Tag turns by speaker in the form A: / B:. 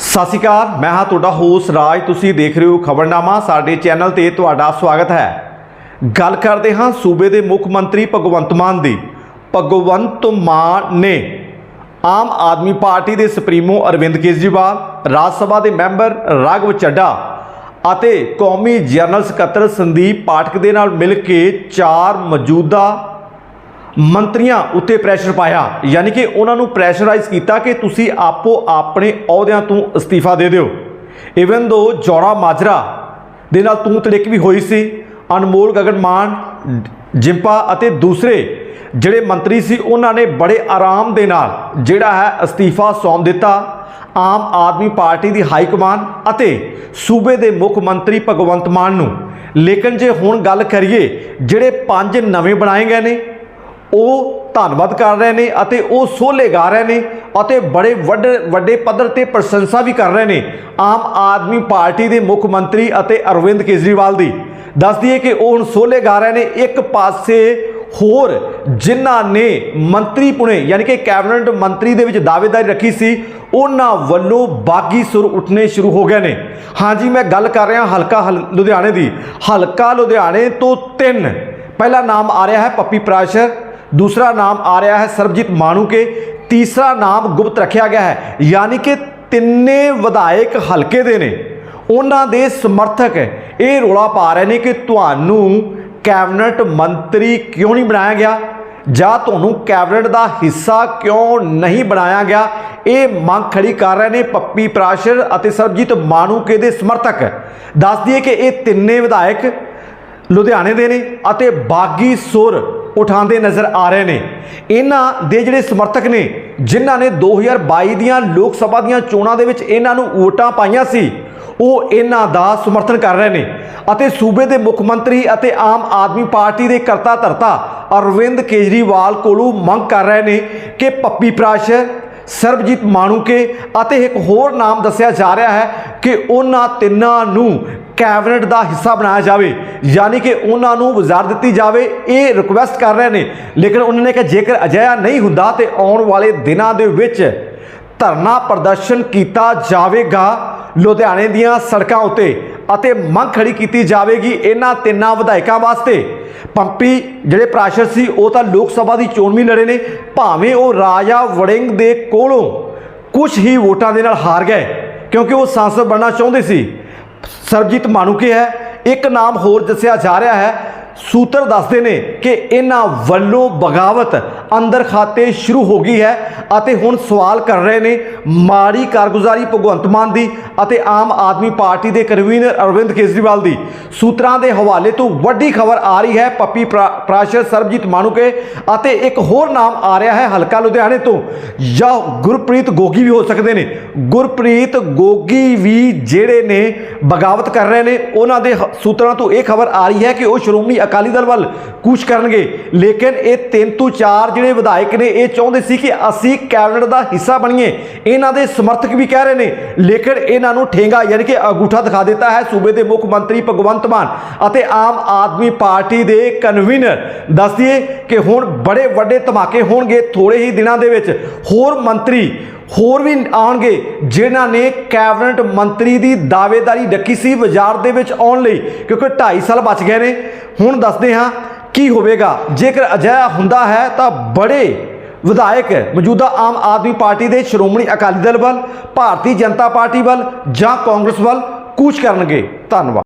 A: ਸਤਿ ਸ਼੍ਰੀ ਅਕਾਲ, ਮੈਂ ਹਾਂ ਤੁਹਾਡਾ ਹੋਸਟ ਰਾਜ, ਤੁਸੀਂ ਦੇਖ ਰਹੇ ਹੋ ਖਬਰਨਾਮਾ, ਸਾਡੇ ਚੈਨਲ ਤੇ ਤੁਹਾਡਾ ਸਵਾਗਤ ਹੈ। ਗੱਲ ਕਰਦੇ ਹਾਂ ਸੂਬੇ ਦੇ ਮੁੱਖ ਮੰਤਰੀ ਭਗਵੰਤ ਮਾਨ ਦੀ। ਭਗਵੰਤ ਮਾਨ ਨੇ ਆਮ ਆਦਮੀ ਪਾਰਟੀ ਦੇ ਸੁਪਰੀਮੋ ਅਰਵਿੰਦ ਕੇਜਰੀਵਾਲ, ਰਾਜ ਸਭਾ ਦੇ ਮੈਂਬਰ ਰਾਘਵ ਚੱਡਾ ਅਤੇ ਕੌਮੀ ਜਨਰਲ ਸਕੱਤਰ ਸੰਦੀਪ ਪਾਠਕ ਦੇ ਨਾਲ ਮਿਲ ਕੇ ਚਾਰ ਮੌਜੂਦਾ ਮੰਤਰੀਆਂ ਉੱਤੇ ਪ੍ਰੈਸ਼ਰ ਪਾਇਆ, ਯਾਨੀ ਕਿ ਉਹਨਾਂ ਨੂੰ ਪ੍ਰੈਸ਼ਰਾਈਜ਼ ਕੀਤਾ ਕਿ ਤੁਸੀਂ ਆਪੋ ਆਪਣੇ ਅਹੁਦਿਆਂ ਤੋਂ ਅਸਤੀਫਾ ਦੇ ਦਿਓ। ਇਵਨ ਦੋ ਜੋੜਾ ਮਾਜਰਾ ਦੇ ਨਾਲ ਤੂੰ ਤੜਿਕ ਵੀ ਹੋਈ ਸੀ, ਅਨਮੋਲ ਗਗਨ ਮਾਨ ਜਿੰਪਾ ਅਤੇ ਦੂਸਰੇ ਜਿਹੜੇ ਮੰਤਰੀ ਸੀ, ਉਹਨਾਂ ਨੇ ਬੜੇ ਆਰਾਮ ਦੇ ਨਾਲ ਜਿਹੜਾ ਹੈ ਅਸਤੀਫਾ ਸੌਂਪ ਦਿੱਤਾ। ਆਮ ਆਦਮੀ ਪਾਰਟੀ ਦੀ ਹਾਈ ਕਮਾਨ ਅਤੇ ਸੂਬੇ ਦੇ ਮੁੱਖ ਮੰਤਰੀ ਭਗਵੰਤ ਮਾਨ ਨੂੰ। ਲੇਕਿਨ ਜੇ ਹੁਣ ਗੱਲ ਕਰੀਏ, ਜਿਹੜੇ ਪੰਜ ਨਵੇਂ ਬਣਾਏ ਗਏ ਨੇ ਉਹ ਧੰਨਵਾਦ ਕਰ ਰਹੇ ਨੇ ਅਤੇ ਉਹ ਸੋਲੇ ਗਾ ਰਹੇ ਨੇ ਅਤੇ ਬੜੇ ਵੱਡੇ ਵੱਡੇ ਪੱਧਰ ਤੇ ਪ੍ਰਸ਼ੰਸਾ ਵੀ ਕਰ ਰਹੇ ਨੇ। ਆਮ ਆਦਮੀ ਪਾਰਟੀ ਦੇ ਮੁੱਖ ਮੰਤਰੀ ਅਤੇ ਅਰਵਿੰਦ ਕੇਜਰੀਵਾਲ ਦੀ। ਦੱਸ ਦਈਏ ਕਿ ਉਹ ਹੁਣ ਸੋਲੇ ਗਾ ਰਹੇ ਨੇ। ਇੱਕ ਪਾਸੇ ਹੋਰ ਜਿਨ੍ਹਾਂ ਨੇ ਮੰਤਰੀ ਪੁਣੇ, ਯਾਨੀ ਕਿ ਕੈਬਨਿਟ ਮੰਤਰੀ ਦੇ ਵਿੱਚ ਦਾਅਵੇਦਾਰੀ ਰੱਖੀ ਸੀ, ਉਹਨਾਂ ਵੱਲੋਂ ਬਾਗੀ ਸੁਰ ਉੱਠਣੇ ਸ਼ੁਰੂ ਹੋ ਗਏ ਨੇ। ਹਾਂਜੀ ਮੈਂ ਗੱਲ ਕਰ ਰਿਹਾ ਹਲਕਾ ਹਲ- ਲੁਧਿਆਣੇ ਦੀ। ਹਲਕਾ ਲੁਧਿਆਣੇ ਤੋਂ ਤਿੰਨ। ਪਹਿਲਾ ਨਾਮ ਆ ਰਿਹਾ ਹੈ ਪੱਪੀ ਪ੍ਰਾਸ਼ਰ। ਦੂਸਰਾ ਨਾਮ ਆ ਰਿਹਾ ਹੈ ਸਰਬਜੀਤ ਮਾਨੂਕੇ ਤੀਸਰਾ ਨਾਮ ਗੁਪਤ ਰੱਖਿਆ ਗਿਆ ਹੈ। ਯਾਨੀ ਕਿ ਤਿੰਨੇ ਵਿਧਾਇਕ ਹਲਕੇ ਦੇ ਨੇ। ਉਹਨਾਂ ਦੇ ਸਮਰਥਕ ਇਹ ਰੋਲਾ ਪਾ ਰਹੇ ਨੇ ਕਿ ਤੁਹਾਨੂੰ ਕੈਬਨਿਟ ਮੰਤਰੀ ਕਿਉਂ ਨਹੀਂ ਬਣਾਇਆ ਗਿਆ? ਜਾਂ ਤੁਹਾਨੂੰ ਕੈਬਨਿਟ ਦਾ ਹਿੱਸਾ ਕਿਉਂ ਨਹੀਂ ਬਣਾਇਆ ਗਿਆ? ਇਹ ਮੰਗ ਖੜੀ ਕਰ ਰਹੇ ਨੇ ਪੱਪੀ ਪ੍ਰਾਸ਼ਰ ਅਤੇ ਸਰਬਜੀਤ ਮਾਨੂਕੇ ਦੇ ਸਮਰਥਕ। ਦੱਸ ਦਈਏ ਕਿ ਇਹ ਤਿੰਨੇ ਵਿਧਾਇਕ ਲੁਧਿਆਣੇ ਦੇ ਨੇ ਅਤੇ ਬਾਗੀ ਸੁਰ ਉਠਾਉਂਦੇ ਨਜ਼ਰ ਆ ਰਹੇ ਨੇ। ਇਹਨਾਂ ਦੇ ਜਿਹੜੇ ਸਮਰਥਕ ਨੇ, ਜਿਨ੍ਹਾਂ ਨੇ 2022 ਦੀਆਂ ਲੋਕ ਸਭਾ ਦੀਆਂ ਚੋਣਾਂ ਦੇ ਵਿੱਚ ਇਹਨਾਂ ਨੂੰ ਵੋਟਾਂ ਪਾਈਆਂ ਸੀ, ਉਹ ਇਹਨਾਂ ਦਾ ਸਮਰਥਨ ਕਰ ਰਹੇ ਨੇ ਅਤੇ ਸੂਬੇ ਦੇ ਮੁੱਖ ਮੰਤਰੀ ਅਤੇ ਆਮ ਆਦਮੀ ਪਾਰਟੀ ਦੇ ਕਰਤਾ ਧਰਤਾ ਅਰਵਿੰਦ ਕੇਜਰੀਵਾਲ ਕੋਲੋਂ ਮੰਗ ਕਰ ਰਹੇ ਨੇ ਕਿ ਪੱਪੀ ਪ੍ਰਾਸ਼ਰ ਸਰਬਜੀਤ ਮਾਣੂਕੇ ਅਤੇ ਇੱਕ ਹੋਰ ਨਾਮ ਦੱਸਿਆ ਜਾ ਰਿਹਾ ਹੈ ਕਿ ਉਹਨਾਂ ਤਿੰਨਾਂ ਨੂੰ ਕੈਬਨਿਟ ਦਾ ਹਿੱਸਾ ਬਣਾਇਆ ਜਾਵੇ, ਯਾਨੀ ਕਿ ਉਹਨਾਂ ਨੂੰ ਵਜ਼ਾਰ ਦਿੱਤੀ ਜਾਵੇ, ਇਹ ਰਿਕੁਐਸਟ ਕਰ ਰਹੇ ਨੇ। ਲੇਕਿਨ ਉਹਨਾਂ ਨੇ ਕਿਹਾ, ਜੇਕਰ ਅਜਿਹਾ ਨਹੀਂ ਹੁੰਦਾ ਤੇ ਆਉਣ ਵਾਲੇ ਦਿਨਾਂ ਦੇ ਵਿੱਚ ਧਰਨਾ ਪ੍ਰਦਰਸ਼ਨ ਕੀਤਾ ਜਾਵੇਗਾ ਲੁਧਿਆਣੇ ਦੀਆਂ ਸੜਕਾਂ ਉੱਤੇ। ਅਤੇ ਮੰਗ ਖੜੀ ਕੀਤੀ ਜਾਵੇਗੀ ਇਹਨਾਂ ਤਿੰਨਾਂ ਵਿਧਾਇਕਾਂ ਵਾਸਤੇ। ਪੰਪੀ ਜਿਹੜੇ ਪ੍ਰਾਸ਼ਰ ਸੀ, ਉਹ ਤਾਂ ਲੋਕ ਸਭਾ ਦੀ ਚੋਣ ਵੀ ਲੜੇ ਨੇ। ਭਾਵੇਂ ਉਹ ਰਾਜਾ ਵੜਿੰਗ ਦੇ ਕੋਲੋਂ ਕੁਝ ਹੀ ਵੋਟਾਂ ਦੇ ਨਾਲ ਹਾਰ ਗਏ, ਕਿਉਂਕਿ ਉਹ ਸੰਸਦ ਬਣਨਾ ਚਾਹੁੰਦੇ ਸੀ। ਸਰਬਜੀਤ ਮਾਨੂਕੇ ਹੈ, ਇੱਕ ਨਾਮ ਹੋਰ ਦੱਸਿਆ ਜਾ ਰਿਹਾ ਹੈ। ਸੂਤਰ ਦੱਸਦੇ ਨੇ ਕਿ ਇਹਨਾਂ ਵੱਲੋਂ ਬਗਾਵਤ ਅੰਦਰ ਖਾਤੇ ਸ਼ੁਰੂ ਹੋ ਗਈ ਹੈ ਅਤੇ ਹੁਣ ਸਵਾਲ ਕਰ ਰਹੇ ਨੇ ਮਾੜੀ ਕਾਰਗੁਜ਼ਾਰੀ ਭਗਵੰਤ ਮਾਨ ਦੀ ਅਤੇ ਆਮ ਆਦਮੀ ਪਾਰਟੀ ਦੇ ਕਨਵੀਨਰ ਅਰਵਿੰਦ ਕੇਜਰੀਵਾਲ ਦੀ। ਸੂਤਰਾਂ ਦੇ ਹਵਾਲੇ ਤੋਂ ਵੱਡੀ ਖਬਰ ਆ ਰਹੀ ਹੈ ਪੱਪੀ ਪ੍ਰਾ- ਪ੍ਰਾਸ਼ਰ ਸਰਬਜੀਤ ਮਾਨੂਕੇ ਅਤੇ ਇੱਕ ਹੋਰ ਨਾਮ ਆ ਰਿਹਾ ਹੈ ਹਲਕਾ ਲੁਧਿਆਣੇ ਤੋਂ। ਜਾਂ ਗੁਰਪ੍ਰੀਤ ਗੋਗੀ ਵੀ ਹੋ ਸਕਦੇ ਨੇ। ਗੁਰਪ੍ਰੀਤ ਗੋਗੀ ਵੀ ਜਿਹੜੇ ਨੇ ਬਗਾਵਤ ਕਰ ਰਹੇ ਨੇ, ਉਹਨਾਂ ਦੇ ਸੂਤਰਾਂ ਤੋਂ ਇਹ ਖਬਰ ਆ ਰਹੀ ਹੈ ਕਿ ਉਹ ਸ਼੍ਰੋਮਣੀ ਅਕਾਲੀ ਦਲ ਵੱਲ ਕੂਚ ਕਰਨਗੇ। ਲੇਕਿਨ ਇਹ ਤਿੰਨ ਤੋਂ ਚਾਰ ਜਿਹੜੇ ਵਿਧਾਇਕ ਨੇ, ਇਹ ਚਾਹੁੰਦੇ ਸੀ ਕਿ ਅਸੀਂ ਕੈਬਨਿਟ ਦਾ ਹਿੱਸਾ ਬਣੀਏ। ਇਹਨਾਂ ਦੇ ਸਮਰਥਕ ਵੀ ਕਹਿ ਰਹੇ ਨੇ, ਲੇਕਿਨ ਇਹਨਾਂ ਨੂੰ ਠੇਂਗਾ ਯਾਨੀ ਕਿ ਅਗੂਠਾ ਦਿਖਾ ਦਿੱਤਾ ਹੈ ਸੂਬੇ ਦੇ ਮੁੱਖ ਮੰਤਰੀ ਭਗਵੰਤ ਮਾਨ ਅਤੇ ਆਮ ਆਦਮੀ ਪਾਰਟੀ ਦੇ ਕਨਵੀਨਰ। ਦੱਸਦੀਏ ਕਿ ਹੁਣ ਬੜੇ ਵੱਡੇ ਧਮਾਕੇ ਹੋਣਗੇ ਥੋੜੇ ਹੀ ਦਿਨਾਂ ਦੇ ਵਿੱਚ। ਹੋਰ ਮੰਤਰੀ ਹੋਰ ਵੀ ਆਉਣਗੇ, ਜਿਨ੍ਹਾਂ ਨੇ ਕੈਬਨਿਟ ਮੰਤਰੀ ਦੀ ਦਾਅਵੇਦਾਰੀ ਰੱਖੀ ਸੀ ਬਾਜ਼ਾਰ ਦੇ ਵਿੱਚ ਆਉਣ ਲਈ, ਕਿਉਂਕਿ 2.5 ਸਾਲ ਬਚ ਗਏ ਨੇ। ਹੁਣ ਦੱਸਦੇ ਹਾਂ ਕੀ ਹੋਵੇਗਾ। ਜੇਕਰ ਅਜਿਹਾ ਹੁੰਦਾ ਹੈ ਤਾਂ ਬੜੇ ਵਿਧਾਇਕ ਮੌਜੂਦਾ ਆਮ ਆਦਮੀ ਪਾਰਟੀ ਦੇ ਸ਼੍ਰੋਮਣੀ ਅਕਾਲੀ ਦਲ ਵੱਲ, ਭਾਰਤੀ ਜਨਤਾ ਪਾਰਟੀ ਵੱਲ ਜਾਂ ਕਾਂਗਰਸ ਵੱਲ ਕੂਚ ਕਰਨਗੇ। ਧੰਨਵਾਦ।